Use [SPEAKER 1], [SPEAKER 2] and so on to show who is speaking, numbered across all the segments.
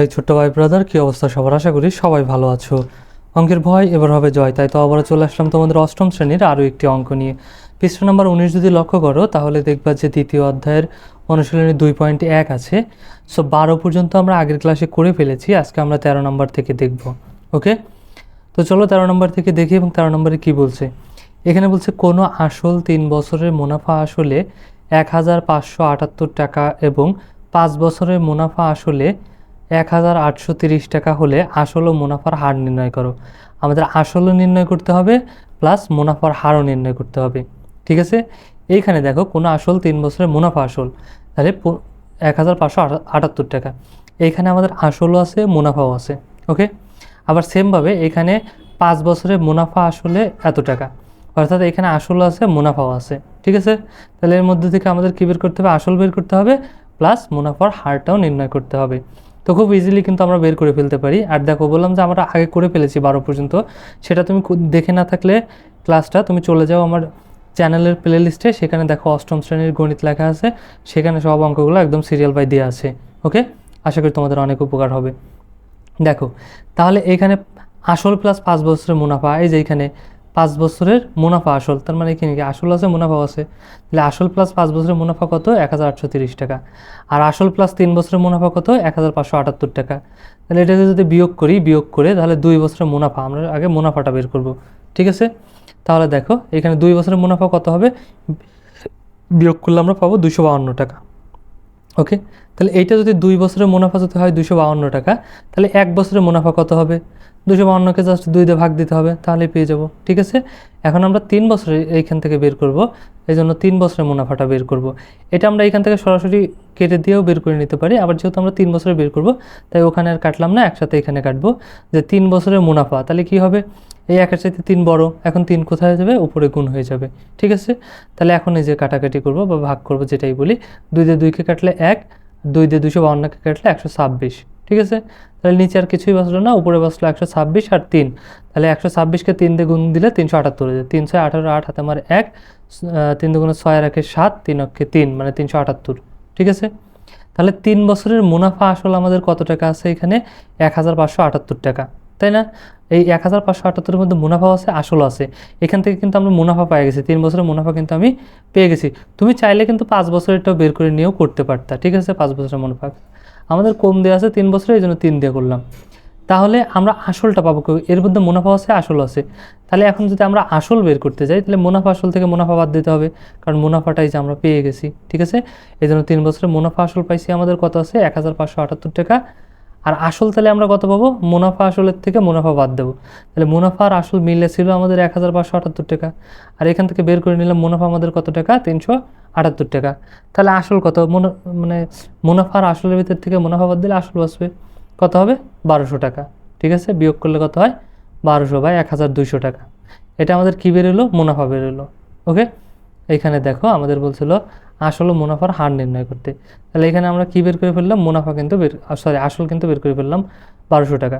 [SPEAKER 1] এই ছোট্ট ভাই ব্রাদার কি অবস্থা সবার? আশা করি সবাই ভালো আছো। অঙ্কের ভয় এবার হবে জয়, তাই তো আবারও চলে আসলাম তোমাদের অষ্টম শ্রেণির আরও একটি অঙ্ক নিয়ে। পৃষ্ঠ নাম্বার উনিশ যদি লক্ষ্য করো, তাহলে দেখবা যে দ্বিতীয় অধ্যায়ের অনুশীলনী দুই পয়েন্ট এক আছে। সো বারো পর্যন্ত আমরা আগের ক্লাসে করে ফেলেছি, আজকে আমরা তেরো নম্বর থেকে দেখব ওকে তো চলো তেরো নম্বর থেকে দেখি এবং তেরো নম্বরে কী বলছে। এখানে বলছে, কোনো আসল তিন বছরের মুনাফা আসলে এক হাজার পাঁচশো আটাত্তর টাকা এবং পাঁচ বছরের মুনাফা আসলে এক হাজার আটশো তিরিশ টাকা হলে আসল ও মুনাফার হার নির্ণয় করো। আমাদের আসলও নির্ণয় করতে হবে প্লাস মুনাফার হারও নির্ণয় করতে হবে। ঠিক আছে? এইখানে দেখো কোনো আসল তিন বছরের মুনাফা আসল। তাহলে এক হাজার পাঁচশো আটাত্তর টাকা। এইখানে আমাদের আসলও আছে, মুনাফাও আছে। ওকে আবার সেমভাবে এখানে পাঁচ বছরের মুনাফা আসলে এত টাকা। অর্থাৎ এখানে আসলও আছে, মুনাফাও আছে। ঠিক আছে? তাহলে এর মধ্যে থেকে আমাদের কী বের করতে হবে? আসল বের করতে হবে প্লাস মুনাফার হারটাও নির্ণয় করতে হবে। তো খুব ইজিলি কিন্তু আমরা বের করে ফেলতে পারি। আর দেখো, বললাম যে আমরা আগে করে ফেলেছি বারো পর্যন্ত। সেটা তুমি দেখে না থাকলে ক্লাসটা তুমি চলে যাও আমার চ্যানেলের প্লে লিস্টে সেখানে দেখো অষ্টম শ্রেণির গণিত লেখা আছে। সেখানে সব অঙ্কগুলো একদম সিরিয়াল বাই দেওয়া আছে। ওকে আশা করি তোমাদের অনেক উপকার হবে। দেখো, তাহলে এখানে আসল প্লাস পাঁচ বছরের মুনাফা, এই যে এখানে পাঁচ বছরের মুনাফা আসল, তার মানে এখানে কি আসল আছে, মুনাফাও আছে। তাহলে আসল প্লাস পাঁচ বছরের মুনাফা কত? এক হাজার আটশো তিরিশ টাকা। আর আসল প্লাস তিন বছরের মুনাফা কত? এক হাজার পাঁচশো আটাত্তর টাকা। তাহলে এটাকে যদি বিয়োগ করি, বিয়োগ করে, তাহলে দুই বছরের মুনাফা, আমরা আগে মুনাফাটা বের করব। ঠিক আছে? তাহলে দেখো, এখানে দুই বছরের মুনাফা কত হবে? বিয়োগ করলে আমরা পাবো দুশো বাউন্ন টাকা। ওকে? তাহলে এইটা যদি দুই বছরের মুনাফা যদি হয় দুশো বাউন্ন টাকা, তাহলে এক বছরের মুনাফা কত হবে? দুশো বাউন্নকে জাস্ট দুই দিয়ে ভাগ দিতে হবে তাহলে পেয়ে যাব, ঠিক আছে? এখন আমরা তিন বছরে এইখান থেকে বের করব এই জন্য তিন বছরের মুনাফাটা বের করব। এটা আমরা এখান থেকে সরাসরি কেটে দিয়েও বের করে নিতে পারি, আবার যেহেতু আমরা তিন বছরে বের করব, তাই ওখানে আর কাটলাম না, একসাথে এখানে কাটবো। যে তিন বছরের মুনাফা, তাহলে কি হবে? এই একের চাইতে তিন বড়, এখন তিন কোথায় যাবে? উপরে গুণ হয়ে যাবে, ঠিক আছে? তাহলে এখন এই যে কাটাকাটি করব বা ভাগ করব যেটাই বলি দুই দিয়ে দুইকে কাটলে এক দুই দিয়ে দুশো বাউন্নকে কাটলে একশো ছাব্বিশ ঠিক আছে? তাহলে নিচে আর কিছুই বাঁচলো না, উপরে বাঁচলো একশো ছাব্বিশ আর তিন। তাহলে একশো ছাব্বিশকে তিন দিয়ে গুণ দিলে তিনশো আটাত্তর হয়ে যায়। তিন ছয় আঠারো আট হাতে আমার এক তিন দুগুণে ছয় একে সাত, তিন অক্ষে তিন মানে তিনশো আটাত্তর। ঠিক আছে? তাহলে তিন বছরের মুনাফা আসলে আমাদের কত টাকা আছে এখানে? এক হাজার পাঁচশো আটাত্তর টাকা। তাই না? এই এক হাজার পাঁচশো আটাত্তরের মধ্যে মুনাফা আছে, আসলও আছে। এখান থেকে কিন্তু আমরা মুনাফা পেয়ে গেছি। তিন বছরের মুনাফা কিন্তু আমি পেয়ে গেছি। তুমি চাইলে কিন্তু পাঁচ বছরেরটাও বের করে নিয়েও করতে পারতা। ঠিক আছে? পাঁচ বছরের মুনাফা। আমাদের কম দেওয়া আছে, তিন বছরে এই জন্য তিন দিয়ে করলাম। তাহলে আমরা আসলটা পাবো এর মধ্যে মুনাফা আছে, আসল আছে। তাহলে এখন যদি আমরা আসল বের করতে যাই, তাহলে মুনাফা আসল থেকে মুনাফা বাদ দিতে হবে। কারণ মুনাফাটাই যে আমরা পেয়ে গেছি, ঠিক আছে? এই জন্য তিন বছরে মুনাফা আসল পাইছি আমাদের কত আছে? এক হাজার পাঁচশো আটাত্তর টাকা। আর আসল তাহলে আমরা কত পাবো? মুনাফা আসলের থেকে মুনাফা বাদ দেবো। তাহলে মুনাফা আর আসল মিলে ছিল আমাদের এক হাজার আটাত্তর টাকা। আর এখান থেকে বের করে নিলাম মুনাফা আমাদের কত টাকা? তিনশো আটাত্তর টাকা। তাহলে আসল কত? মুনা- মানে মুনাফা আর আসলের ভিতর থেকে মুনাফা বাদ দিলে আসল বাঁচবে। কত হবে? বারোশো টাকা। ঠিক আছে? বিয়োগ করলে কত হয়? বারোশো বাই এক হাজার দুইশো টাকা। এটা আমাদের কী বেরোলো মুনাফা বেরোলো ওকে? এখানে দেখো আমাদের বলছিল আসল ও মুনাফার হার নির্ণয় করতে। তাহলে এখানে আমরা কী বের করে ফেললাম? মুনাফা কিন্তু বের সরি আসল কিন্তু বের করে ফেললাম বারোশো টাকা।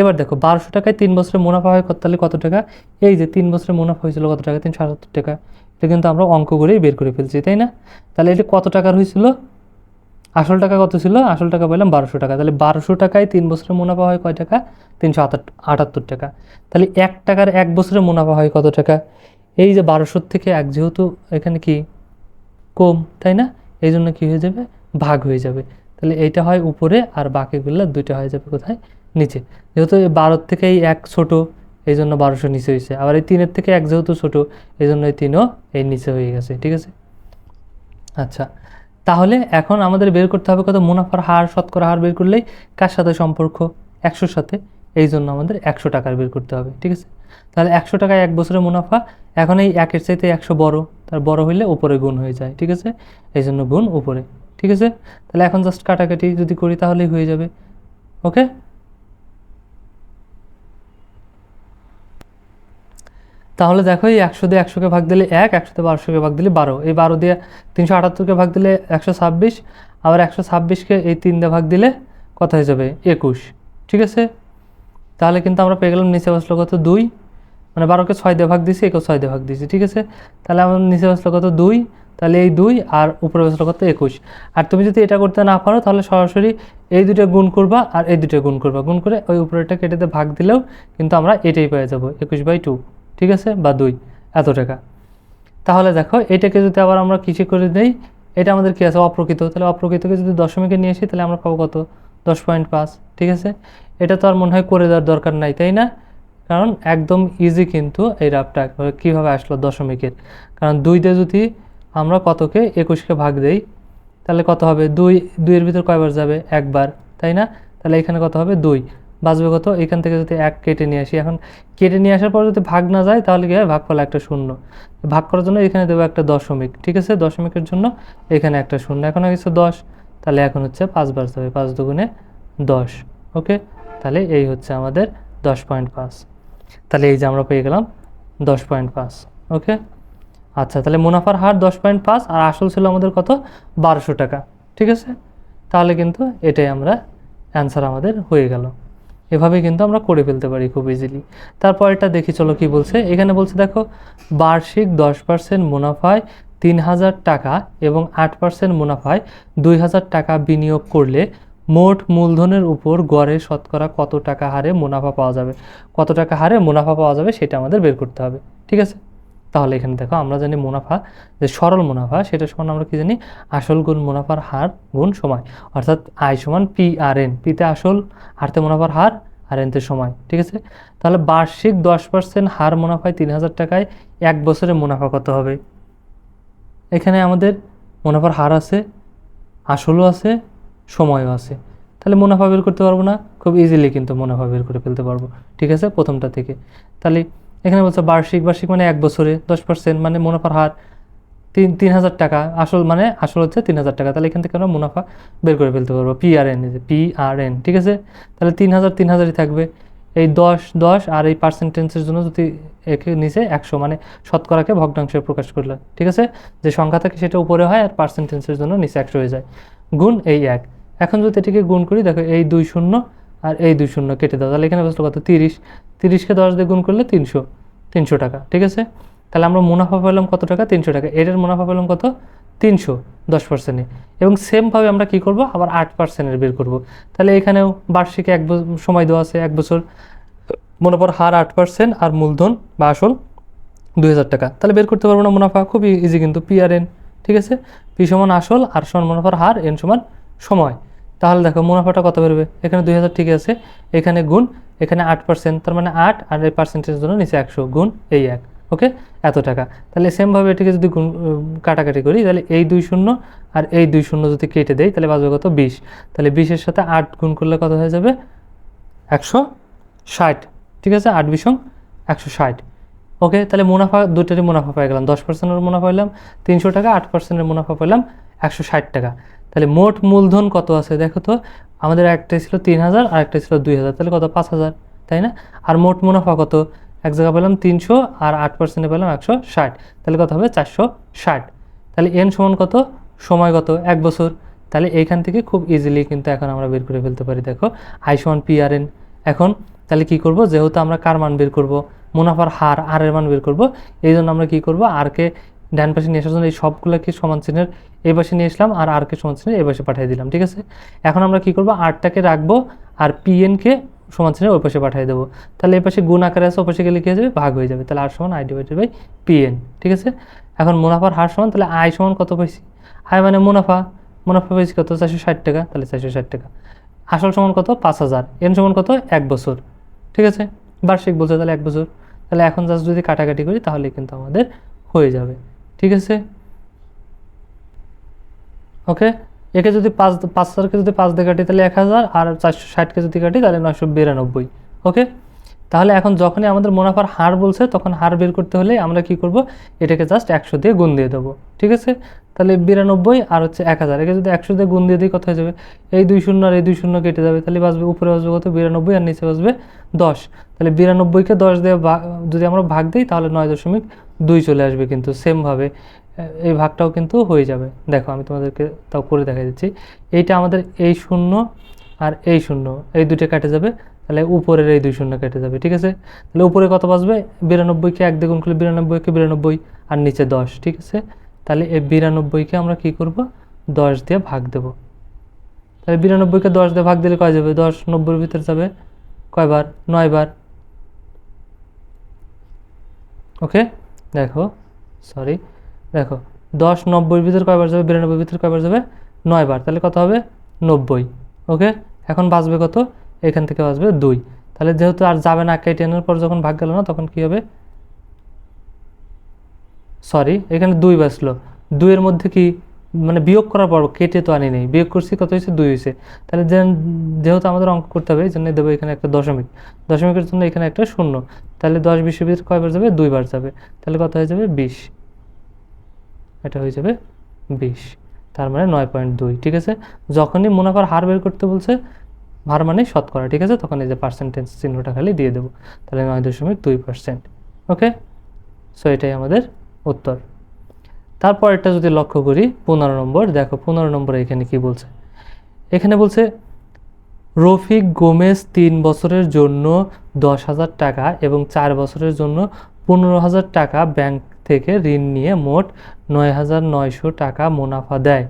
[SPEAKER 1] এবার দেখো, বারোশো টাকায় তিন বছরের মুনাফা হয় তাহলে কত টাকা? এই যে তিন বছরের মুনাফা হয়েছিল কত টাকা? তিনশো আটাত্তর টাকা। এটা কিন্তু আমরা অঙ্ক করেই বের করে ফেলছি, তাই না? তাহলে এটা কত টাকার হয়েছিল? আসল টাকা কত ছিল? আসল টাকা বললাম বারোশো টাকা। তাহলে বারোশো টাকায় তিন বছরের মুনাফা হয় কয় টাকা? তিনশো আটাত্তর টাকা। তাহলে এক টাকার এক বছরের মুনাফা হয় কত টাকা? এই যে বারোশোর থেকে এক, যেহেতু এখানে কি? কম, তাই না? এই জন্য কী হয়ে যাবে? ভাগ হয়ে যাবে। তাহলে এইটা হয় উপরে আর বাকিগুলো দুইটা হয়ে যাবে কোথায়? নিচে। যেহেতু বারোর থেকে এই এক ছোটো এই জন্য বারোশো নিচে হয়েছে। আবার এই তিনের থেকে এক যেহেতু ছোটো এই জন্য এই তিনও এই নিচে হয়ে গেছে, ঠিক আছে? আচ্ছা তাহলে এখন আমাদের বের করতে হবে কত? মুনাফার হার, শতকরা হার বের করলেই কার সাথে সম্পর্ক? একশোর সাথে। এই জন্য আমাদের একশো টাকার বের করতে হবে, ঠিক আছে? তাহলে একশো টাকায় এক বছরের মুনাফা, এখন এই একের চাইতে একশো বড়। তার বড় হইলে উপরে গুণ হয়ে যায়, ঠিক আছে? এই জন্য গুণ উপরে, ঠিক আছে? তাহলে এখন জাস্ট কাটাকাটি যদি করি তাহলেই হয়ে যাবে ওকে তাহলে দেখো এই একশো দিয়ে একশোকে ভাগ দিলে এক, একশো দিয়ে বারোশোকে ভাগ দিলে বারো। এই বারো দিয়ে তিনশো আটাত্তরকে ভাগ দিলে একশো ছাব্বিশ, আবার একশো ছাব্বিশকে এই তিন দিয়ে ভাগ দিলে কত হয়ে যাবে? একুশ, ঠিক আছে? তাহলে কিন্তু আমরা পেয়ে গেলাম নিচে বসল কত? দুই। মানে বারোকে ছয় দিয়ে ভাগ দিছি একে ছয় দিয়ে ভাগ দিছি ঠিক আছে? তাহলে আমার নিচে বসল কত? দুই। তাহলে এই দুই আর উপরে বছর কত? একুশ। আর তুমি যদি এটা করতে না পারো, তাহলে সরাসরি এই দুটো গুণ করবা আর এই দুটো গুণ করবা। গুণ করে ওই উপরেটা কেটেতে ভাগ দিলেও কিন্তু আমরা এটাই পেয়ে যাব, একুশ বাই টু, ঠিক আছে? বা দুই, এত টাকা। তাহলে দেখো, এটাকে যদি আবার আমরা কিছু করে দেই? এটা আমাদের কী আছে? অপ্রকৃত। তাহলে অপ্রকৃতকে যদি দশমিকে নিয়ে আসি, তাহলে আমরা পাবো কত? দশ পয়েন্ট পাঁচ, ঠিক আছে? এটা তো আর মনে হয় করে দেওয়ার দরকার নাই, তাই না? কারণ একদম ইজি কিন্তু এই রাফটা কীভাবে আসলো দশমিকের? কারণ দুই দিয়ে যদি আমরা কতকে? একুশকে ভাগ দেই, তাহলে কত হবে? দুই দুইয়ের ভিতর কয়বার যাবে? একবার, তাই না? তাহলে এখানে কত হবে? দুই। বাঁচবে কত? এখান থেকে যদি এক কেটে নিয়ে আসি, এখন কেটে নিয়ে আসার পর যদি ভাগ না যায়, তাহলে কি হয়? ভাগ ফলে একটা শূন্য। ভাগ করার জন্য এখানে দেবো একটা দশমিক, ঠিক আছে? দশমিকের জন্য এখানে একটা শূন্য। এখন হয়েছে দশ, তাহলে এখন হচ্ছে পাঁচ বার যাবে, পাঁচ দুগুণে দশ, ওকে? তাহলে এই হচ্ছে আমাদের দশ পয়েন্ট পাঁচ। তাহলে এই যে আমরা পেয়ে গেলাম দশ পয়েন্ট পাঁচ ওকে আচ্ছা তাহলে মুনাফার হার দশ পয়েন্ট পাঁচ আর আসল ছিল আমাদের কত? বারোশো টাকা, ঠিক আছে? তাহলে কিন্তু এটাই আমরা অ্যান্সার আমাদের হয়ে গেল। এভাবে কিন্তু আমরা করে ফেলতে পারি খুব ইজিলি তারপর এটা দেখি, চলো কি বলছে? এখানে বলছে, দেখো, বার্ষিক দশ পার্সেন্ট মুনাফায় তিন হাজার টাকা এবং আট পার্সেন্ট মুনাফায় দুই হাজার টাকা বিনিয়োগ করলে মোট মূলধনের উপর গড়ে শতকরা কত টাকা হারে মুনাফা পাওয়া যাবে? কত টাকা হারে মুনাফা পাওয়া যাবে সেটা আমাদের বের করতে হবে, ঠিক আছে? তাহলে এখানে দেখো, আমরা জানি মুনাফা, যে সরল মুনাফা সেটা সমান আমরা কি জানি? আসল গুণ মুনাফার হার গুণ সময়, অর্থাৎ আই সমান পি আর এন পিতে আসল হারতে মুনাফার হার, আর এনতে সময়, ঠিক আছে? তাহলে বার্ষিক দশ পার্সেন্ট হার মুনাফায় তিন হাজার টাকায় এক বছরে মুনাফা কত হবে? এখানে আমাদের মুনাফার হার আছে, আসলও আছে সময়ও আছে। তাহলে মুনাফা বের করতে পারব না, খুব ইজিলি কিন্তু মুনাফা বের করে ফেলতে পারব। ঠিক আছে? প্রথমটা থেকে। তাহলে এখানে বলছে বার্ষিক বার্ষিক মানে এক বছরে দশ পার্সেন্ট মানে মুনাফার হার তিন তিন হাজার টাকা। আসল মানে আসল হচ্ছে তিন হাজার টাকা। তাহলে এখান থেকে আমরা মুনাফা বের করে ফেলতে পারব। PRN R N P R N ঠিক আছে? তাহলে তিন হাজার, তিন হাজারই থাকবে। এই দশ দশ আর এই পার্সেন্টেন্সের জন্য যদি একে নিচে একশো মানে শতকরাকে ভগ্নাংশে প্রকাশ করলে, ঠিক আছে? যে সংখ্যা থাকে সেটা উপরে হয় আর পার্সেন্টেন্সের জন্য নিচে একশো হয়ে যায়। গুণ এই এক। এখন যদি এটিকে গুণ করি, দেখো এই দুই শূন্য আর এই দুই শূন্য কেটে দাও। তাহলে এখানে বসল কত তিরিশ। তিরিশকে দশ দিয়ে গুণ করলে তিনশো তিনশো টাকা, ঠিক আছে? তাহলে আমরা মুনাফা পেলাম কত টাকা? তিনশো টাকা। এটার মুনাফা পেলাম কত? তিনশো, দশ পার্সেন্টে এবং সেমভাবে আমরা কি করব? আবার আট পার্সেন্টের বের করব। তাহলে এখানেও বার্ষিক এক সময় দেওয়া আছে এক বছর। মুনাফার হার আট পার্সেন্ট আর মূলধন বা আসল দুই হাজার টাকা। তাহলে বের করতে পারব না মুনাফা, খুবই ইজি কিন্তু পি আর এন ঠিক আছে? পি সমান আসল আর সমান মুনাফার হার এন সমান সময়। তাহলে দেখো মুনাফাটা কত বেরোবে? এখানে দুই হাজার ঠিক আছে, এখানে গুণ, এখানে আট পার্সেন্ট তার মানে আট আর এই পার্সেন্টেজের জন্য নিচে একশো, গুণ এই এক ওকে এত টাকা। তাহলে সেমভাবে এটিকে যদি গুণ কাটাকাটি করি, তাহলে এই দুই শূন্য আর এই দুই শূন্য যদি কেটে দেয় তাহলে বাজবে কত? বিশ। তাহলে বিশের সাথে আট গুণ করলে কত হয়ে যাবে? একশো ষাট, ঠিক আছে? আট বিশং একশো ষাট। ওকে তাহলে মুনাফা দুটারই মুনাফা পেয়ে গেলাম, দশ পার্সেন্টের মুনাফা পেলাম তিনশো টাকা, আট পার্সেন্টের মুনাফা পেলাম একশো ষাট টাকা। তাহলে মোট মূলধন কত আছে দেখো তো? আমাদের একটা ছিল তিন হাজার আর একটা ছিল দুই হাজার, তাহলে কত? পাঁচ হাজার, তাই না? আর মোট মুনাফা কত? এক জায়গা পেলাম তিনশো, আর আট পার্সেন্টে পেলাম একশো ষাট, তাহলে কত হবে? চারশো ষাট। তাহলে এন সমান কত? সময় কত? এক বছর। তাহলে এইখান থেকে খুব ইজিলি কিন্তু এখন আমরা বের করে ফেলতে পারি, দেখো। আই সমান পি আর এন এখন তাহলে কি করব? যেহেতু আমরা কার মান বের করব? মুনাফার হার, আর এর মান বের করব। এই জন্য আমরা কি করব? আরকে ডান পাশে নিয়ে আসার জন্য এই সবগুলোকে সমান চিহ্নের এই পাশে নিয়ে আসলাম আর আরকে সমান চিহ্নের এই পাশে পাঠিয়ে দিলাম, ঠিক আছে? এখন আমরা কি করব? আরটাকে রাখব আর পিএনকে সমান চিহ্নের ওই পাশে পাঠিয়ে দেবো। তাহলে এই পাশে গুণ আকারে আছে, ওই পাশে গেলে কি হয়ে যাবে? ভাগ হয়ে যাবে। তাহলে আর সমান আই ডিভাইডেড বাই পিএন ঠিক আছে? এখন মুনাফার হার সমান, তাহলে আই সমান কত পাইছি? আই মানে মুনাফা। মুনাফা পেয়েছি কত? চারশো ষাট টাকা। তাহলে চারশো ষাট টাকা। আসল সমান কত? পাঁচ হাজার। এন সমান কত? এক বছর। ঠিক আছে? বার্ষিক বলছে তাহলে এক বছর। তাহলে এখন জাস্ট যদি কাটাকাটি করি তাহলে কিন্তু আমাদের হয়ে যাবে। ঠিক আছে? ওকে একে যদি পাঁচ পাঁচ হাজারকে যদি পাঁচ দিয়ে কাটি তাহলে এক হাজার, আর চারশো ষাটকে যদি কাটি তাহলে নয়শো বিরানব্বই। ওকে তাহলে এখন যখনই আমাদের মুনাফার হার বলছে, তখন হার বের করতে হলে আমরা কি করব? এটাকে জাস্ট একশো দিয়ে গুণ দিয়ে দেবো। ঠিক আছে? তাহলে বিরানব্বই আর হচ্ছে এক হাজার। একে যদি একশো দিয়ে গুণ দিয়ে দিই, কত হয়ে যাবে? এই দুই শূন্য আর এই দুই শূন্য কেটে যাবে। তাহলে বাঁচবে, উপরে বাঁচবে কত? বিরানব্বই আর নিচে বাঁচবে দশ। তাহলে বিরানব্বইকে দশ দিয়ে যদি আমরা ভাগ দিই, তাহলে নয় দশমিক দুই চলে আসবে কিন্তু সেমভাবে এই ভাগটাও কিন্তু হয়ে যাবে। দেখো, আমি তোমাদেরকে তাও করে দেখা দিচ্ছি। এইটা আমাদের এই শূন্য আর এই শূন্য। এই দুটো কেটে যাবে, তাহলে উপরের এই দুই শূন্য কেটে যাবে, ঠিক আছে? তাহলে উপরে কত বাঁচবে? বিরানব্বইকে এক দ্বিগুণ করলে বিরানব্বইকে বিরানব্বই আর নিচে দশ, ঠিক আছে? তাহলে এই বিরানব্বইকে আমরা কি করব? দশ দিয়ে ভাগ দেব। তাহলে বিরানব্বইকে দশ দিয়ে ভাগ দিলে কয় যাবে? দশ নব্বইয়ের ভিতরে যাবে কয়বার? নয়বার। ওকে? দেখো সরি দেখো, দশ নব্বইয়ের ভিতরে কয়বার যাবে? বিরানব্বইয়ের ভিতরে কয়বার যাবে? নয়বার। তাহলে কত হবে? নব্বই। ওকে? এখন বাঁচবে কত? এখান থেকে বাঁচবে দুই। তাহলে যেহেতু আর যাবে না, কেটে আনার পর যখন ভাগ গেল না, তখন কি হবে? সরি এখানে দুই বাঁচলো। দুইয়ের মধ্যে কি মানে বিয়োগ করার পর কেটে তো আনি নেই বিয়োগ করছি, কত হয়েছে? দুই হয়েছে। তাহলে যেহেতু আমাদের অঙ্ক করতে হবে, এই জন্য দেবো এখানে একটা দশমিক। দশমিকের জন্য এখানে একটা শূন্য। তাহলে দশ বিশের ভিতরে কয়বার যাবে? দুইবার যাবে। তাহলে কত হয়ে যাবে? বিশ। এটা হয়ে যাবে বিশ। তার মানে নয় পয়েন্ট দুই, ঠিক আছে? যখনই মুনাফার হার বের করতে বলছে, হার মানে শতকরা, ঠিক আছে? তখন এই যে পার্সেন্টেজ চিহ্নটা খালি দিয়ে দেবো। তাহলে নয় দশমিক দুই পার্সেন্ট ওকে সো এটাই আমাদের উত্তর। তারপর এটা যদি লক্ষ্য করি, পনেরো নম্বর, দেখো পনেরো নম্বরে এখানে কি বলছে? এখানে বলছে, রফিক গোমেজ তিন বছরের জন্য দশ হাজার টাকা এবং চার বছরের জন্য পনেরো হাজার টাকা ব্যাংক থেকে ঋণ নিয়ে মোট নয় হাজার নয়শো টাকা মুনাফা দেয়।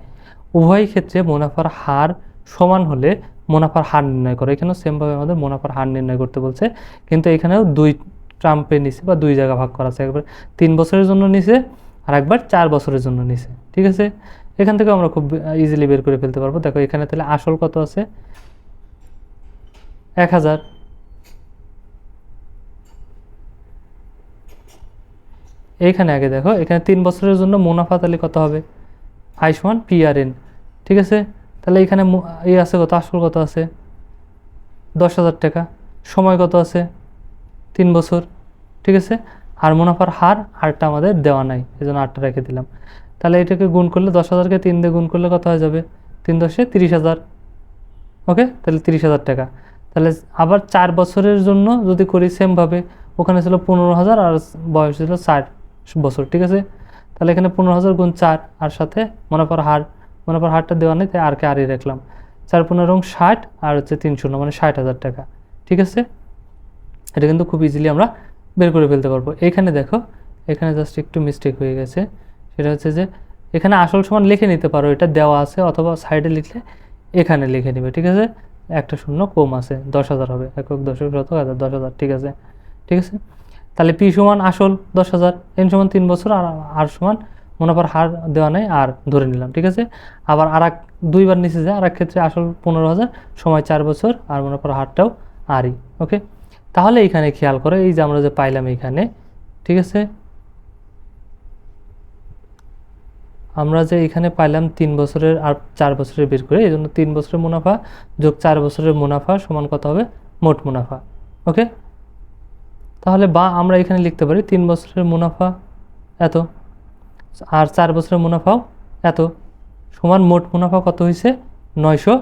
[SPEAKER 1] উভয় ক্ষেত্রে মুনাফার হার সমান হলে মুনাফার হার নির্ণয় করে। এখানেও সেমভাবে আমাদের মুনাফার হার নির্ণয় করতে বলছে। কিন্তু এখানেও দুই ট্রাম্পে নিছে বা দুই জায়গা ভাগ করা আছে, একবার তিন বছরের জন্য নিছে আর একবার চার বছরের জন্য নিছে, ঠিক আছে? এখান থেকে আমরা খুব ইজিলি বের করে ফেলতে পারব। দেখো, এখানে তাহলে আসল কত আছে? এক হাজার। এইখানে আগে দেখো, এখানে তিন বছরের জন্য মুনাফা তাহলে কত হবে? আই সমান পি আর এন ঠিক আছে? তাহলে এখানে এই আছে কত? আসল কত আছে? দশ হাজার টাকা। সময় কত আছে? তিন বছর, ঠিক আছে? আর মুনাফার হার হারটা আমাদের দেওয়া নাই এই জন্য আটটা রেখে দিলাম। তাহলে এটাকে গুণ করলে দশ হাজারকে তিন দিয়ে গুণ করলে কত হয়ে যাবে? তিন দশে তিরিশ হাজার। ওকে? তাহলে তিরিশ হাজার টাকা। তাহলে আবার চার বছরের জন্য যদি করি সেমভাবে ওখানে ছিল পনেরো হাজার আর বয়স ছিল ষাট বছর, ঠিক আছে? তাহলে এখানে পনেরো হাজার গুণ চার, আর সাথে মুনাফার হার, মুনাফার হারটা দেওয়া নেই, তাই আরকে আরই রাখলাম। চার পনেরো ষাট, আর হচ্ছে তিন শূন্য মানে ষাট হাজার টাকা, ঠিক আছে? এটা কিন্তু খুব ইজিলি আমরা বের করে ফেলতে পারব। এখানে দেখো, এখানে জাস্ট একটু মিস্টেক হয়ে গেছে। সেটা হচ্ছে যে, এখানে আসল সমান লিখে নিতে পারো। এটা দেওয়া আছে অথবা সাইডে লিখলে এখানে লিখে নেবে, ঠিক আছে? একটা শূন্য কম আছে, দশ হাজার হবে। একক দশক শতক হাজার দশ হাজার, ঠিক আছে? ঠিক আছে? তাহলে পি সমান আসল দশ হাজার, এন সমান তিন বছর, আর আর সমান মুনাফার হার দেওয়া নেই, আর ধরে নিলাম, ঠিক আছে? আবার আর এক দুইবার নিচে যায় আর এক ক্ষেত্রে আসল পনেরো হাজার, সময় চার বছর, আর মুনাফার হারটাও আরই ওকে তাহলে এখানে খেয়াল করো, এই যে আমরা যে পাইলাম এখানে, ঠিক আছে? আমরা যে এখানে পাইলাম তিন বছরের আর চার বছরের বের করে এই জন্য তিন বছরের মুনাফা যোগ চার বছরের মুনাফা সমান কত হবে? মোট মুনাফা ওকে তাহলে বা আমরা এখানে লিখতে পারি তিন বছরের মুনাফা এত, আর চার বছরের মুনাফাও এত, সমান মোট মুনাফা কত হয়েছে? নয়শো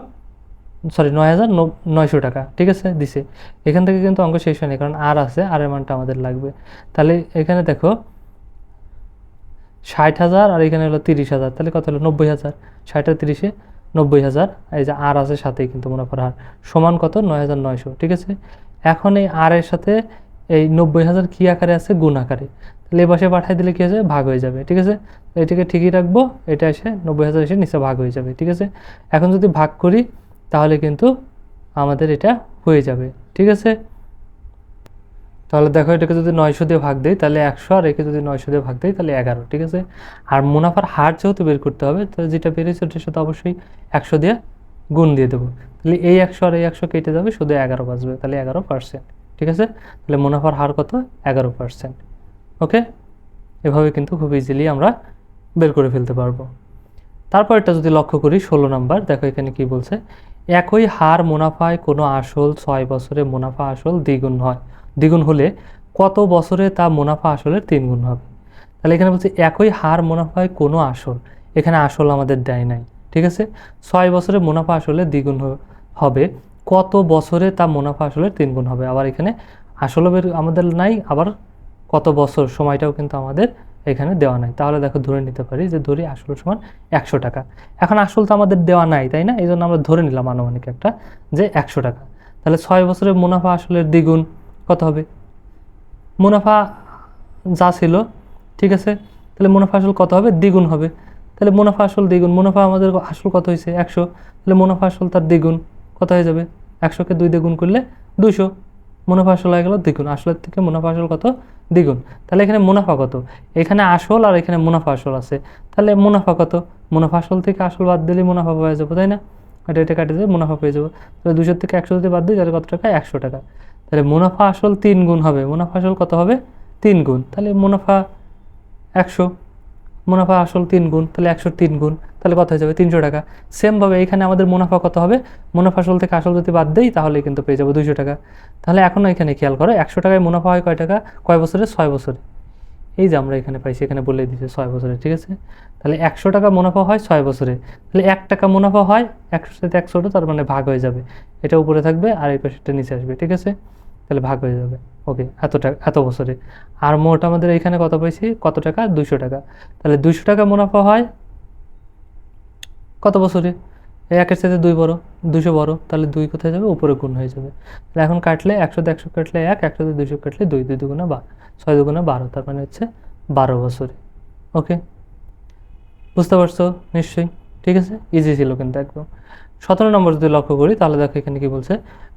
[SPEAKER 1] সরি, নয় হাজার নয়শো টাকা, ঠিক আছে? দিছে। এখান থেকে কিন্তু অঙ্ক শেষ হয়নি, কারণ আর আছে, আর এর মানটা আমাদের লাগবে। তাহলে এখানে দেখো, ষাট হাজার আর এখানে হলো তিরিশ হাজার, তাহলে কত হলো? নব্বই হাজার। ষাট আর তিরিশে নব্বই হাজার, এই যে আর আছে সাথেই কিন্তু মনে মুনাফার হার সমান কত? নয় হাজার নয়শো, ঠিক আছে? এখন এই আর এর সাথে এই নব্বই হাজার কী আকারে আছে? গুণ আকারে। তাহলে এই পাশে পাঠিয়ে দিলে কী হয়েছে ভাগ হয়ে যাবে, ঠিক আছে? এটাকে ঠিকই রাখব, এটা এসে নব্বই হাজার এসে নিচে ভাগ হয়ে যাবে, ঠিক আছে? এখন যদি ভাগ করি তাহলে কিন্তু আমাদের এটা হয়ে যাবে, ঠিক আছে? তাহলে দেখো এটাকে যদি নয়শো দিয়ে ভাগ দেয় তাহলে একশো, আর একে যদি নয়শো দিয়ে ভাগ দেয় তাহলে এগারো, ঠিক আছে? আর মুনাফার হার যেহেতু বের করতে হবে তো যেটা বেরিয়েছে ওটার সাথে অবশ্যই একশো দিয়ে গুণ দিয়ে দেবো। তাহলে এই একশো আর এই একশো কেটে যাবে, শুধু এগারো বাজবে তাহলে এগারো পার্সেন্ট ঠিক আছে? তাহলে মুনাফার হার কত? এগারো পার্সেন্ট ওকে? এভাবে কিন্তু খুব ইজিলি আমরা বের করে ফেলতে পারব। তারপর এটা যদি লক্ষ্য করি, ষোলো নাম্বার, দেখো এখানে কি বলছে? একই হার মুনাফায় কোনো আসল ছয় বছরে মুনাফা আসল দ্বিগুণ হয়। দ্বিগুণ হলে কত বছরে তা মুনাফা আসলের তিন গুণ হবে? তাহলে এখানে বলছি একই হার মুনাফায় কোনো আসল, এখানে আসল আমাদের দেয় নাই, ঠিক আছে? ছয় বছরে মুনাফা আসলে দ্বিগুণ হবে, কত বছরে তা মুনাফা আসলে তিন গুণ হবে? আবার এখানে আসলও আমাদের নাই, আবার কত বছর সময়টাও কিন্তু আমাদের এখানে দেওয়া নাই। তাহলে দেখো ধরে নিতে পারি যে ধরি আসল সমান একশো টাকা। এখন আসল তো আমাদের দেওয়া নাই, তাই না? এই জন্য আমরা ধরে নিলাম আনুমানিক একটা যে একশো টাকা। তাহলে ছয় বছরের মুনাফা আসলের দ্বিগুণ কত হবে? মুনাফা যা ছিল, ঠিক আছে? তাহলে মুনাফা আসল কত হবে? দ্বিগুণ হবে। তাহলে মুনাফা আসল দ্বিগুণ। মুনাফা আমাদের আসল কত হয়েছে? একশো। তাহলে মুনাফা আসল তার দ্বিগুণ কত হয়ে যাবে? একশোকে দুই দ্বিগুণ করলে দুশো মুনাফা আসল হয়ে গেল দ্বিগুণ। আসলের থেকে মুনাফা আসল কত? দ্বিগুণ। তাহলে এখানে মুনাফা কত? এখানে আসল আর এখানে মুনাফা আসল আছে। তাহলে মুনাফা কত? মুনাফা আসল থেকে আসল বাদ দিলেই মুনাফা পাওয়া যাবে, তাই না? এটা এটা কাটে দেবে মুনাফা পেয়ে যাব। তাহলে দুশোর থেকে একশো যদি বাদ দিই, তাহলে কত টাকা? একশো টাকা। তাহলে মুনাফা আসল তিন গুণ হবে। মুনাফা আসল কত হবে? তিন গুণ। তাহলে মুনাফা একশো। মুনাফা আসল তিন গুণ, তাহলে একশো তিন গুণ, তাহলে কত হয়ে যাবে? তিনশো টাকা। সেমভাবে এখানে আমাদের মুনাফা কত হবে? মুনাফা আসল থেকে আসল যদি বাদ দেই তাহলে কিন্তু পেয়ে যাব দুইশো টাকা। তাহলে এখনও এখানে খেয়াল করো, একশো টাকায় মুনাফা হয় কয় টাকা? কয় বছরে? ছয় বছরে। এই যে আমরা এখানে পাইছি, এখানে বলে দিচ্ছে ছয় বছরে, ঠিক আছে? তাহলে একশো টাকা মুনাফা হয় ছয় বছরে। তাহলে এক টাকা মুনাফা হয়, একশোর সাথে একশোটা তার মানে ভাগ হয়ে যাবে। এটা উপরে থাকবে আর এই পাশেরটা নিচে আসবে, ঠিক আছে? তাহলে ভাগ হয়ে যাবে। ওকে এত টাকা, এত বছরে। আর মোট আমাদের এখানে কত পাইছি কত টাকা? দুশো টাকা। তাহলে দুশো টাকা মুনাফা হয় কত বছরে? একের সাথে দুই বড় দুশো বড়, তাহলে দুই কোথায় যাবে? উপরে গুণ হয়ে যাবে। তাহলে এখন কাটলে একশোতে একশো কাটলে এক একশোতে দুশো কাটলে দুই দুই দুগুণা বা, ছয় দুগুণা বারো, তার মানে হচ্ছে বারো বছরে। ওকে বুঝতে পারছ? নিশ্চয়ই। ঠিক আছে? ইজি ছিল কিন্তু একদম। সতেরো নম্বর যদি লক্ষ্য করি, তাহলে দেখো এখানে কি বলছে?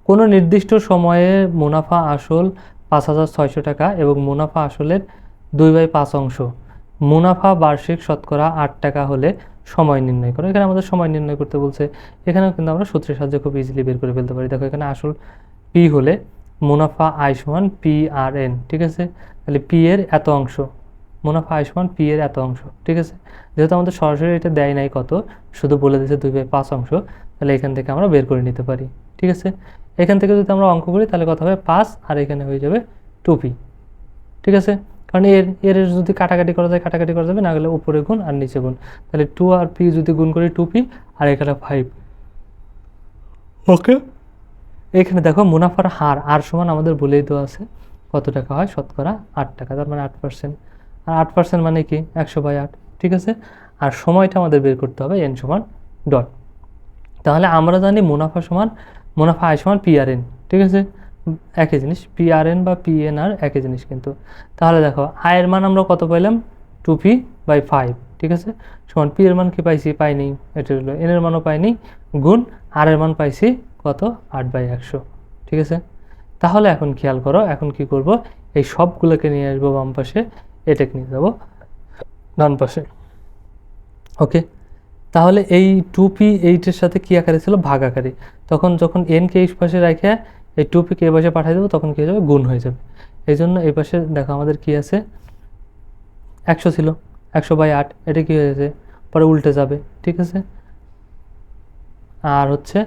[SPEAKER 1] কোনো নির্দিষ্ট সময়ে মুনাফা আসল পাঁচ হাজার ছয়শো টাকা এবং মুনাফা আসলের দুই বাই পাঁচ অংশ। মুনাফা বার্ষিক শতকরা আট টাকা হলে সময় নির্ণয় করো। এখানে আমাদের সময় নির্ণয় করতে বলছে, এখানেও কিন্তু আমরা সূত্রের সাহায্যে খুব ইজিলি বের করে ফেলতে পারি। দেখো, এখানে আসল পি হলে মুনাফা আয় সমান পি আর এন ঠিক আছে? তাহলে পি এর এত অংশ। মুনাফা আয় সমান পি এর এত অংশ ঠিক আছে? যেহেতু আমাদের সরাসরি এটা দেয় নাই কত শুধু বলে দিয়েছে দুই বাই পাঁচ অংশ তাহলে এখান থেকে আমরা বের করে নিতে পারি ঠিক আছে? এখান থেকে যদি আমরা অঙ্ক করি তাহলে কত হবে পাঁচ আর এখানে হয়ে যাবে টু পি ঠিক আছে? কারণ এর এর যদি কাটাকাটি করা যায় কাটাকাটি করা যাবে না গেলে উপরে গুণ আর নিচে গুণ। তাহলে টু আর পি যদি গুণ করি টু পি আর এখানে ফাইভ ওকে এখানে দেখো মুনাফার হার আর সমান আমাদের বলেই দেওয়া আছে কত টাকা হয়? শতকরা আট টাকা তার মানে আট পার্সেন্ট আর আট পার্সেন্ট মানে কি? একশো বাই আট, ঠিক আছে? আর সময়টা আমাদের বের করতে হবে এন সমান ডট। তাহলে আমরা জানি মুনাফা সমান, মুনাফা আয় সমান পিআরএন ঠিক আছে? একই জিনিস পিআরএন বা পিএনআর একই জিনিস কিন্তু। তাহলে দেখো আয়ের মান আমরা কত পাইলাম? টু পি বাই ফাইভ ঠিক আছে? সমান পি এর মান কি পাইছি? পাইনি, এটা হলো এন এর মানও পাইনি, গুণ আর এর মান পাইছি কত? আট বাই একশো, ঠিক আছে? তাহলে এখন খেয়াল করো, এখন কি করব? এই সবগুলোকে নিয়ে আসব বাম পাশে এটাকে নিয়ে যাব, ডান পাশে। ওকে তাহলে এই টু পি এইটের সাথে কী আকারে ছিল? ভাগ আকারে। তখন যখন এনকে এই পাশে রেখে এই টু পিকে এই পাশে পাঠিয়ে দেবো, তখন কী হয়ে যাবে? গুণ হয়ে যাবে। এই জন্য এই পাশে দেখো আমাদের কি আছে? একশো ছিল। একশো বাই আট। এটা কী হয়েছে পরে উল্টে যাবে। ঠিক আছে? আর হচ্ছে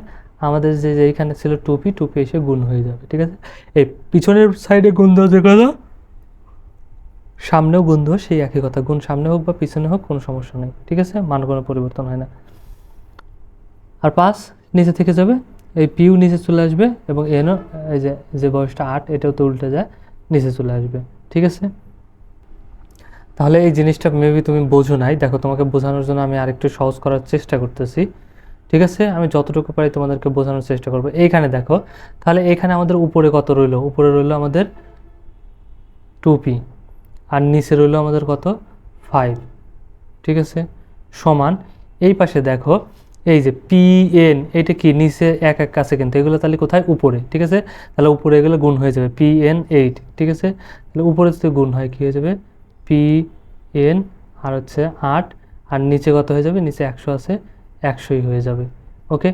[SPEAKER 1] আমাদের যে যে এইখানে ছিল টুপি টুপি এসে গুণ হয়ে যাবে। ঠিক আছে? এই পিছনের সাইডে গুণ দেওয়া যে কথা সামনেও গুণ সেই একই কথা। গুণ সামনে হোক বা পিছনে হোক, কোনো সমস্যা নেই। ঠিক আছে? মান কোনো পরিবর্তন হয় না। আর পাঁচ, নিচে থেকে যাবে। এই পিউ নিচে চলে আসবে এবং এনও, এই যে যে বয়সটা আট, এটাও তো উল্টে যায়, নিচে চলে আসবে। ঠিক আছে? তাহলে এই জিনিসটা মেবি তুমি বোঝো নাই। দেখো, তোমাকে বোঝানোর জন্য আমি আরেকটু সহজ করার চেষ্টা করতেছি। ঠিক আছে? আমি যতটুকু পারি তোমাদেরকে বোঝানোর চেষ্টা করব। এইখানে দেখো, তাহলে এখানে আমাদের উপরে কত রইল? উপরে রইল আমাদের টু পি আর নিচে রইল আমাদের কত? ফাইভ ঠিক আছে? সমান, এই পাশে দেখো, এই যে পি এন এটা কি? নিচে এক এক কাছে কিন্তু। এগুলো তাহলে কোথায়? উপরে। ঠিক আছে? তাহলে উপরে এগুলো গুণ হয়ে যাবে পি এন এইট ঠিক আছে? তাহলে উপরে যদি গুণ হয়, কী হয়ে যাবে? পি এন আর হচ্ছে আট। আর নিচে কত হয়ে যাবে? নিচে একশো আছে, একশোই হয়ে যাবে। ওকে?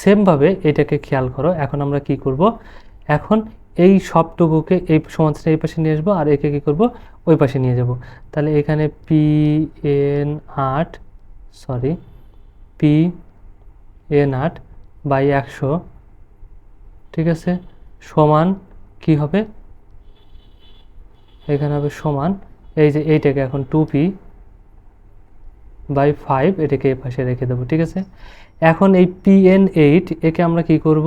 [SPEAKER 1] সেমভাবে এটাকে খেয়াল করো। এখন আমরা কি করব? এখন এই সবটুকুকে এই সমাজটা এই পাশে নিয়ে আসব আর একে কী করব ওই পাশে নিয়ে যাব। তাহলে এখানে পি এন আট সরি পি এন আট বাই একশো, ঠিক আছে? সমান কি হবে? এখানে হবে সমান, এই যে এইটাকে এখন টু পি বাই ফাইভ এটাকে এ পাশে রেখে দেবো, ঠিক আছে? এখন এই পি এন এইট একে আমরা কি করব?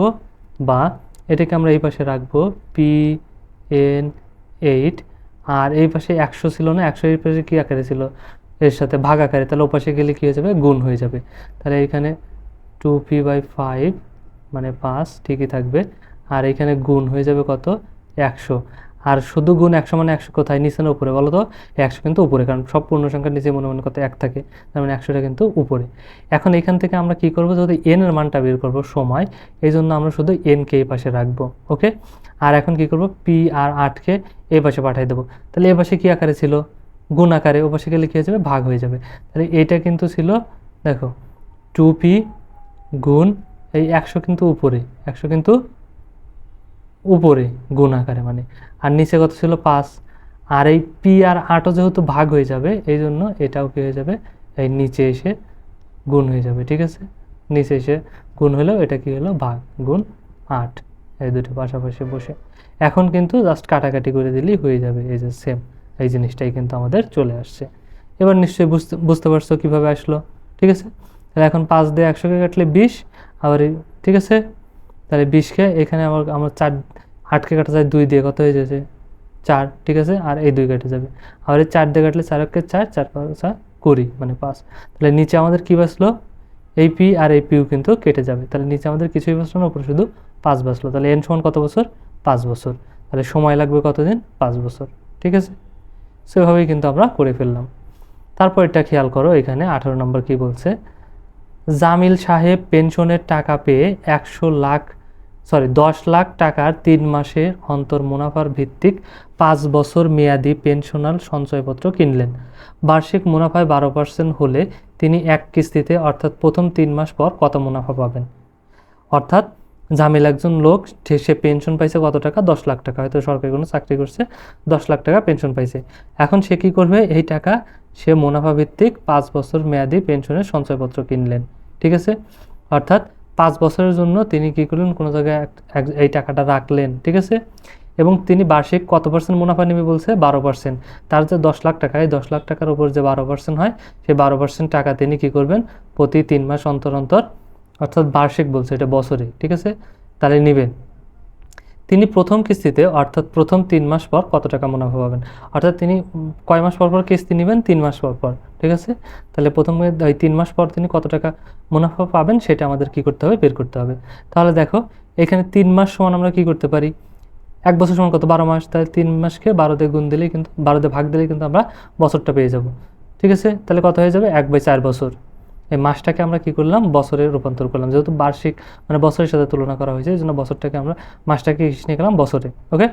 [SPEAKER 1] বা এটাকে আমরা এই পাশে রাখব পি এন এইট আর এই পাশে একশো ছিল না, একশো এই পাশে কী আকারে ছিল? এর সাথে ভাগ আকারে, তাহলে ওপাশে পাশে গেলে কী হয়ে যাবে? গুণ হয়ে যাবে। তাহলে এখানে টু পি বাই ফাইভ মানে পাঁচ, ঠিকই থাকবে। আর এখানে গুণ হয়ে যাবে কত? একশো। আর শুধু গুণ একশো মানে একশো কোথায়? নিচে না উপরে? বলো তো। একশো কিন্তু উপরে, কারণ সব পূর্ণ সংখ্যার নিচে মনে মনে কত? এক থাকে। তার মানে একশোটা কিন্তু উপরে। এখন এখান থেকে আমরা কি করব? যদি এন এর মানটা বের করব সময়, এই জন্য আমরা শুধু এন কে এই পাশে রাখব, ওকে? আর এখন কি করব? পি আর আটকে এ পাশে পাঠিয়ে দেবো। তাহলে এ পাশে কী আকারে ছিল? গুণ আকারে। ও পাশে গেলে কী হয়ে যাবে? ভাগ হয়ে যাবে। তাহলে এটা কিন্তু ছিল, দেখো টু পি গুণ এই একশো কিন্তু উপরে। একশো কিন্তু উপরে গুণ আকারে মানে। আর নিচে কত ছিল? পাঁচ। আর এই পি আর আটও যেহেতু ভাগ হয়ে যাবে, এই জন্য এটাও কী হয়ে যাবে? এই নিচে এসে গুণ হয়ে যাবে, ঠিক আছে? নিচে এসে গুণ হলেও এটা কি হলো? ভাগ গুণ আট। এই দুটো পাশাপাশি বসে। এখন কিন্তু জাস্ট কাটাকাটি করে দিলেই হয়ে যাবে, এই যে সেম এই জিনিসটাই কিন্তু আমাদের চলে আসছে। এবার নিশ্চয়ই বুঝতে বুঝতে পারছ কীভাবে আসলো, ঠিক আছে? তাহলে এখন পাঁচ দিয়ে একশোকে কাটলে বিশ, আবার ঠিক আছে? তাহলে বিশকে এখানে আমার আমার চার, আটকে কাটা যায় দুই দিয়ে, কত হয়ে যাচ্ছে? চার, ঠিক আছে? আর এই দুই কেটে যাবে। আর এই চার দিয়ে কাটলে চার চার চার পাঁচ কুড়ি মানে পাঁচ। তাহলে নিচে আমাদের কী বাঁচলো? এই পি আর এই পিউ কিন্তু কেটে যাবে। তাহলে নিচে আমাদের কিছুই বাঁচলো না, উপরে শুধু পাঁচ বাঁচলো। তাহলে এন সমান কত বছর? পাঁচ বছর। তাহলে সময় লাগবে কতদিন? পাঁচ বছর। ঠিক আছে? সেভাবেই কিন্তু আমরা করে ফেললাম। তারপর এটা খেয়াল করো, এখানে আঠারো নম্বর কি বলছে? জামিল সাহেব পেনশনের টাকা পেয়ে একশো লাখ সরি দশ লাখ টাকার তিন মাসের অন্তর মুনাফার ভিত্তিক পাঁচ বছর মেয়াদি পেনশনাল সঞ্চয়পত্র কিনলেন। বার্ষিক মুনাফায় বারো পার্সেন্ট হলে তিনি এক কিস্তিতে অর্থাৎ প্রথম তিন মাস পর কত মুনাফা পাবেন? অর্থাৎ জামিল একজন লোক সে- পেনশন পাইছে কত টাকা? দশ লাখ টাকা। হয়তো সরকারি কোনো চাকরি করছে, দশ লাখ টাকা পেনশন পাইছে। এখন সে কি করবে? এই টাকা সে মুনাফা ভিত্তিক পাঁচ বছর মেয়াদি পেনশনের সঞ্চয়পত্র কিনলেন, ঠিক আছে? অর্থাৎ পাঁচ বছরের জন্য তিনি কী করলেন? কোনো জায়গায় এই টাকাটা রাখলেন, ঠিক আছে? এবং তিনি বার্ষিক কত পার্সেন্ট মুনাফা নেবে বলছে? বারো পার্সেন্ট তার যে দশ লাখ টাকা, এই দশ লাখ টাকার উপর যে বারো পার্সেন্ট হয় সেই বারো পার্সেন্ট টাকা তিনি কি করবেন? প্রতি তিন মাস অন্তর অন্তর, অর্থাৎ বার্ষিক বলছে এটা বছরে, ঠিক আছে? তাহলে নেবেন। তিনি প্রথম কিস্তিতে, অর্থাৎ প্রথম তিন মাস পর কত টাকা মুনাফা পাবেন? অর্থাৎ তিনি কয় মাস পর পর কিস্তি নেবেন? তিন মাস পর পর, ঠিক আছে? তাহলে প্রথমে ওই তিন মাস পর তিনি কত টাকা মুনাফা পাবেন সেটা আমাদের কি করতে হবে? বের করতে হবে। তাহলে দেখো, এখানে তিন মাস সমান আমরা কি করতে পারি? এক বছর সমান কত? বারো মাস। তাহলে তিন মাসকে বারো দিয়ে গুণ দিলেই কিন্তু, বারো দিয়ে ভাগ দিলেই কিন্তু আমরা বছরটা পেয়ে যাব। ঠিক আছে? তাহলে কত হয়ে যাবে? এক বাই চার বছর। এই মাসটাকে আমরা কি করলাম? বছরে রূপান্তর করলাম। যেহেতু বার্ষিক মানে বছরের সাথে তুলনা করা হয়েছে, এই জন্য বছরটাকে আমরা মাসটাকে হিসেবে নিয়ে গেলাম বছরে ওকে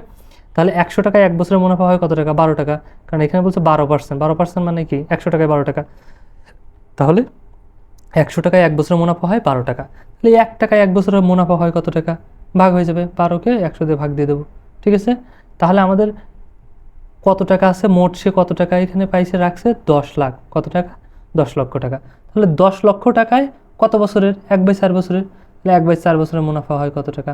[SPEAKER 1] তাহলে একশো টাকায় এক বছরের মুনাফা হয় কত টাকা? বারো টাকা। কারণ এখানে বলছে বারো পার্সেন্ট বারো পার্সেন্ট মানে কি? একশো টাকায় বারো টাকা। তাহলে একশো টাকায় এক বছরের মুনাফা হয় বারো টাকা। তাহলে এক টাকায় এক বছরের মুনাফা হয় কত টাকা? ভাগ হয়ে যাবে বারোকে একশো দিয়ে ভাগ দিয়ে দেবো, ঠিক আছে? তাহলে আমাদের কত টাকা আছে? মোট সে কত টাকা এখানে পাইছে, রাখছে দশ লাখ। কত টাকা? দশ লক্ষ টাকা। তাহলে দশ লক্ষ টাকায় কত বছরের? এক বাই চার বছরের। তাহলে এক বাই চার বছরের মুনাফা হয় কত টাকা?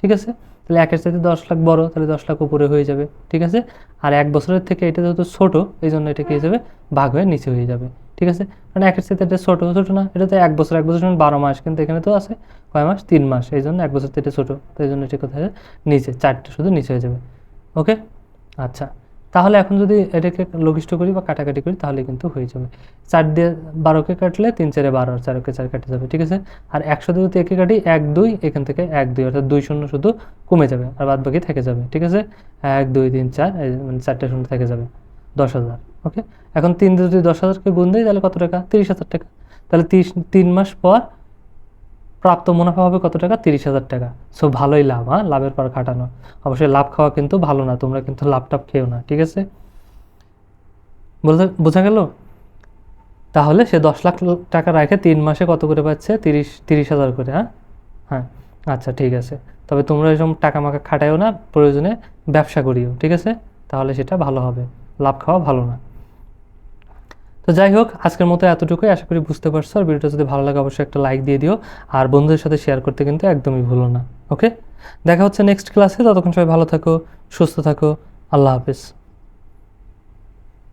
[SPEAKER 1] ঠিক আছে? তাহলে একের সাথে দশ লাখ বড়, তাহলে দশ লাখ উপরে হয়ে যাবে। ঠিক আছে? আর এক বছরের থেকে এটা যেহেতু ছোট, এই জন্য এটা কি হয়ে যাবে? ভাগ হয়ে নিচে হয়ে যাবে। ঠিক আছে? কারণ একের সাথে এটা ছোটো ছোটো না। এটা তো এক বছর এক বছর বারো মাস, কিন্তু এখানে তো আছে কয় মাস? তিন মাস। এই জন্য এক বছর থেকে এটা ছোটো। তো এই জন্য এটা কোথায় নিচে, চারটে শুধু নিচে হয়ে যাবে। ওকে আচ্ছা। তাহলে এখন যদি এটাকে লঘিষ্ঠ করি বা কাটাকাটি করি, তাহলে কিন্তু হয়ে যাবে। চার দিয়ে বারোকে কাটলে তিন চারে বারো আর চারকে চার কাটে যাবে, ঠিক আছে? আর একশো যদি একে কাটি, এক, দুই, এখান থেকে এক, দুই, অর্থাৎ দুই শূন্য শুধু কমে যাবে আর বাদ বাকি থেকে যাবে, ঠিক আছে? এক, দুই, তিন, চার মানে চারটে শূন্য থেকে যাবে, দশ হাজার, ওকে? এখন তিন যদি দশ হাজারকে গুণ দিই, তাহলে কত টাকা? তিরিশ হাজার টাকা। তাহলে তিন মাস পর প্রাপ্ত মুনাফা হবে কত টাকা? তিরিশ হাজার টাকা। সো ভালোই লাভ হ্যাঁ? লাভের পর খাটানো। অবশ্যই লাভ খাওয়া কিন্তু ভালো না, তোমরা কিন্তু লাভ টাভ খেও না, ঠিক আছে? বোঝা গেল? তাহলে সে দশ লাখ টাকা রাখে তিন মাসে কত করে পাচ্ছে? তিরিশ তিরিশ হাজার করে হ্যাঁ? হ্যাঁ আচ্ছা ঠিক আছে। তবে তোমরা এরকম টাকা মাকা খাটাইও না, প্রয়োজনে ব্যবসা করিও, ঠিক আছে? তাহলে সেটা ভালো হবে। লাভ খাওয়া ভালো না। তো যাই হোক, আজকের মতো এতটুকুই। আশা করি বুঝতে পারছ। আর ভিডিওটা যদি ভালো লাগে, অবশ্যই একটা লাইক দিয়ে দিও। আর বন্ধুদের সাথে শেয়ার করতে কিন্তু একদমই ভুলো না। ওকে দেখা হচ্ছে নেক্সট ক্লাসে ততক্ষণ সবাই ভালো থাকো, সুস্থ থাকো। আল্লাহ হাফিজ।